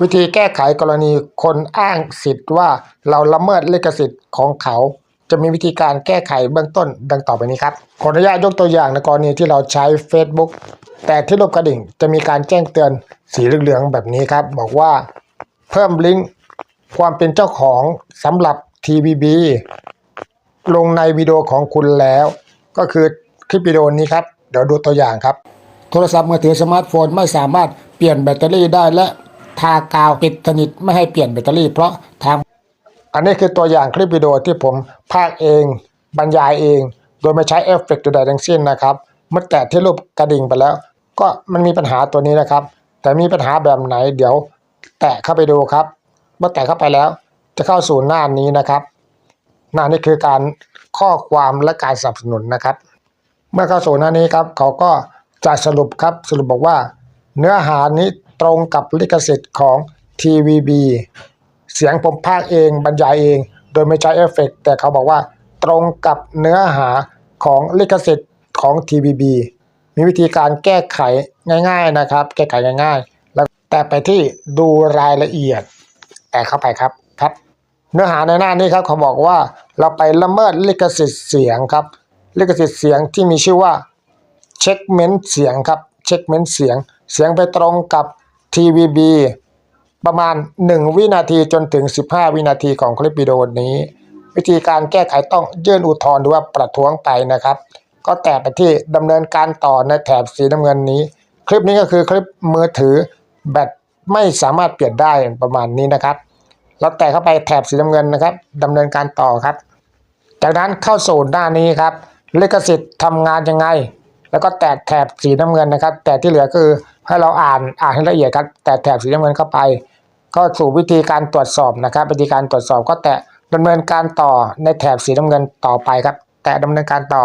วิธีแก้ไขกรณีคนอ้างสิทธิ์ว่าเราละเมิดลิขสิทธิ์ของเขา จะมีวิธีการแก้ไขเบื้องต้นดังต่อไปนี้ครับ ขออนุญาตยกตัวอย่างในกรณีที่เราใช้ Facebook แต่ที่รูปกระดิ่งจะมีการแจ้งเตือนสีเหลืองๆแบบนี้ครับ บอกว่าเพิ่มลิงก์ความเป็นเจ้าของสำหรับ TVB ลงในวิดีโอของคุณแล้ว ก็คือคลิปวิดีโอนี้ครับ เดี๋ยวดูตัวอย่างครับ โทรศัพท์มือถือสมาร์ทโฟนไม่สามารถเปลี่ยนแบตเตอรี่ได้และ ทากาวปิดสนิทไม่ให้เปลี่ยนแบตเตอรี่ เพราะทาง อันนี้คือตัวอย่างคลิปวิดีโอที่ผมพากย์เอง บรรยายเอง โดยไม่ใช้เอฟเฟกต์ใดๆทั้งสิ้นนะครับเมื่อแตะที่รูปกระดิ่งไปแล้ว ก็มันมีปัญหาตัวนี้นะครับ แต่มีปัญหาแบบไหนเดี๋ยวแตะเข้าไปดูครับ เมื่อแตะเข้าไปแล้ว จะเข้าสู่หน้านี้นะครับ หน้านี้คือการข้อความและการสนับสนุนนะครับ เมื่อเข้าสู่หน้านี้ครับ เขาก็จะสรุปครับสรุปบอกว่า เนื้อหานี้ ตรงกับลิขสิทธิ์ของ TVB เสียงผมพากเองบรรยายเอง โดยไม่ใช้เอฟเฟกต์แต่เขาบอกว่าตรงกับเนื้อหาของลิขสิทธิ์ของ TVB มีวิธีการแก้ไขง่าย ๆนะครับ แก้ไขง่าย ๆ แล้วแต่ไปที่ดูรายละเอียด แต่เข้าไปครับครับ เนื้อหาในหน้านี้ครับเขาบอกว่าเราไปละเมิดลิขสิทธิ์เสียงครับ ลิขสิทธิ์เสียงที่มีชื่อว่าเช็คเมนต์เสียงครับเช็คเมนต์เสียง เสียงไปตรงกับ TVB ประมาณ 1 วินาทีจนถึง 15 วินาทีของคลิปวิดีโอนี้ วิธีการแก้ไขต้องยื่นอุทธรณ์หรือว่าประท้วงไปนะครับ ก็แตะไปที่ดำเนินการต่อในแถบสีน้ำเงินนี้ คลิปนี้ก็คือคลิปมือถือแบตไม่สามารถเปลี่ยนได้ประมาณนี้นะครับเราแตะเข้าไปแถบสีน้ำเงินนะครับดำเนินการต่อครับ จากนั้นเข้าสู่หน้านี้ครับลิขสิทธิ์ทำงานยังไง แล้วก็แตะแถบสีน้ำเงินนะครับ แต่ที่เหลือคือให้เราอ่านอ่านให้ละเอียดครับ แตะแถบสีน้ำเงินเข้าไป ก็สู่วิธีการตรวจสอบนะครับ วิธีการตรวจสอบก็แตะดำเนินการต่อในแถบสีน้ำเงินต่อไปครับ แตะดำเนินการต่อ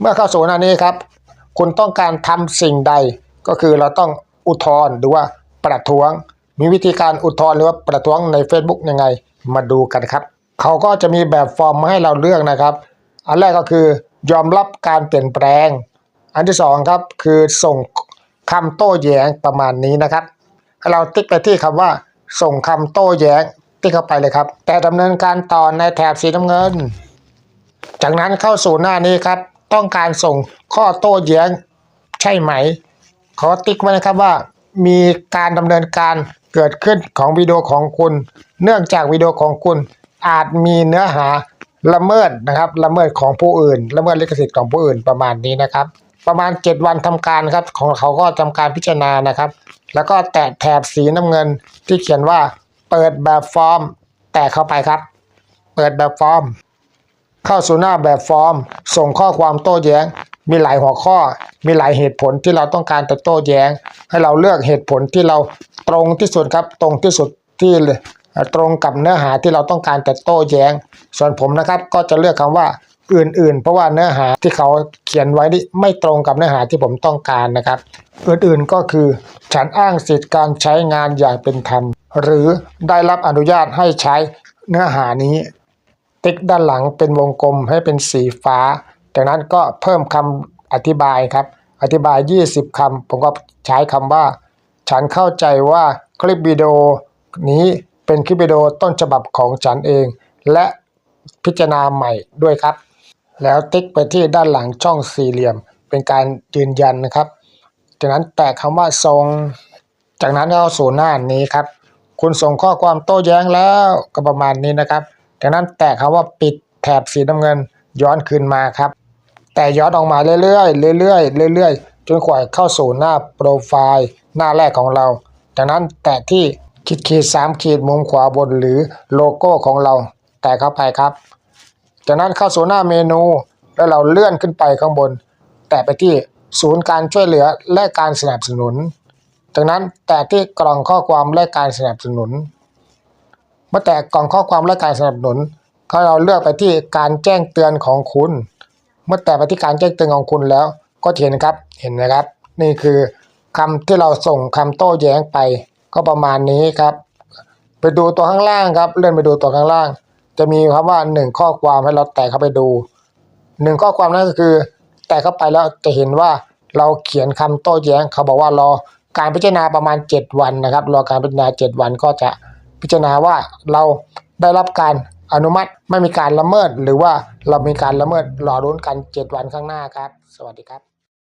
เมื่อเข้าสู่หน้านี้ครับ คุณต้องการทำสิ่งใด ก็คือเราต้องอุทธรณ์หรือว่าประท้วง มีวิธีการอุทธรณ์หรือว่าประท้วงใน Facebook ยังไง มาดูกันครับ เขาก็จะมีแบบฟอร์มมาให้เราเลือกนะครับ อันแรกก็คือยอมรับการเปลี่ยนแปลง อันที่สองครับคือส่งคำโต้แย้งประมาณนี้นะครับให้เราติ๊กไปที่คำว่าส่งคำโต้แย้งติ๊กเข้าไปเลยครับ แต่ดำเนินการต่อในแถบสีน้ำเงิน จากนั้นเข้าสู่หน้านี้ครับ ต้องการส่งข้อโต้แย้งใช่ไหม ขอติ๊กไว้นะครับว่า มีการดำเนินการเกิดขึ้นของวิดีโอของคุณ เนื่องจากวิดีโอของคุณอาจมีเนื้อหาละเมิดนะครับละเมิดของผู้อื่นละเมิดลิขสิทธิ์ของผู้อื่นประมาณนี้นะครับ ประมาณ 7 วันทำการครับของเขาก็ทำการพิจารณานะครับ แล้วก็แตะแถบสีน้ำเงินที่เขียนว่าเปิดแบบฟอร์ม แตะเข้าไปครับ เปิดแบบฟอร์ม เข้าสู่หน้าแบบฟอร์ม ส่งข้อความโต้แย้ง มีหลายหัวข้อ มีหลายเหตุผลที่เราต้องการจะโต้แย้ง ให้เราเลือกเหตุผลที่เราตรงที่สุดครับ ตรงที่สุดที่เอ่อตรงกับเนื้อหาที่เราต้องการจะโต้แย้ง ส่วนผมนะครับก็จะเลือกคำว่า อื่นๆ เพราะว่าเนื้อหาที่เขาเขียนไว้นี่ไม่ตรงกับเนื้อหาที่ผมต้องการนะครับ อื่นๆก็คือ ฉันอ้างสิทธิการใช้งานอย่างเป็นธรรม หรือได้รับอนุญาตให้ใช้เนื้อหานี้ ติ๊กด้านหลังเป็นวงกลมให้เป็นสีฟ้า จากนั้นก็เพิ่มคำอธิบายครับ อธิบาย 20คำผมก็ใช้คำว่า ฉันเข้าใจว่าคลิปวิดีโอนี้เป็นคลิปวิดีโอต้นฉบับของฉันเอง และพิจารณาใหม่ด้วยครับ แล้วติ๊กไปที่ด้านหลังช่องสี่เหลี่ยม เป็นการยืนยันนะครับ จากนั้นแตะคำว่าส่งจากนั้นเข้าสู่หน้านี้ครับ คุณส่งข้อความโต้แย้งแล้วก็ประมาณนี้นะครับ จากนั้นแตะคำว่าปิดแถบสีน้ำเงินย้อนคืนมาครับ แต่ย้อนออกมาเรื่อยๆเรื่อยๆเรื่อยๆจนกว่าเข้าสู่หน้าโปรไฟล์หน้าแรกของเรา จากนั้นแตะที่ขีดขีดสามขีดมุมขวาบนหรือโลโก้ของเรา แตะเข้าไปครับ จากนั้นเข้าสู่หน้าเมนู แล้วเราเลื่อนขึ้นไปข้างบน แตะไปที่ศูนย์การช่วยเหลือและการสนับสนุน จากนั้นแตะที่กล่องข้อความและการสนับสนุน เมื่อแตะกล่องข้อความและการสนับสนุนก็เราเลือกไปที่การแจ้งเตือนของคุณ เมื่อแตะไปที่การแจ้งเตือนของคุณแล้ว ก็เห็นครับ เห็นนะครับ นี่คือคำที่เราส่งคำโต้แย้งไป ก็ประมาณนี้ครับ ไปดูตัวข้างล่างครับ เลื่อนไปดูตัวข้างล่าง จะมีคำว่าหนึ่งข้อความให้เราแตะเข้าไปดูหนึ่งข้อความนั่นก็คือ แตะเข้าไปแล้วจะเห็นว่าเราเขียนคำโต้แย้ง เขาบอกว่ารอการพิจารณาประมาณ 7 วันนะครับ รอการพิจารณา 7 วันก็จะพิจารณาว่าเราได้รับการอนุมัติไม่มีการละเมิด หรือว่าเรามีการละเมิดรอรุ้นกัน 7 วันข้างหน้าครับ สวัสดีครับ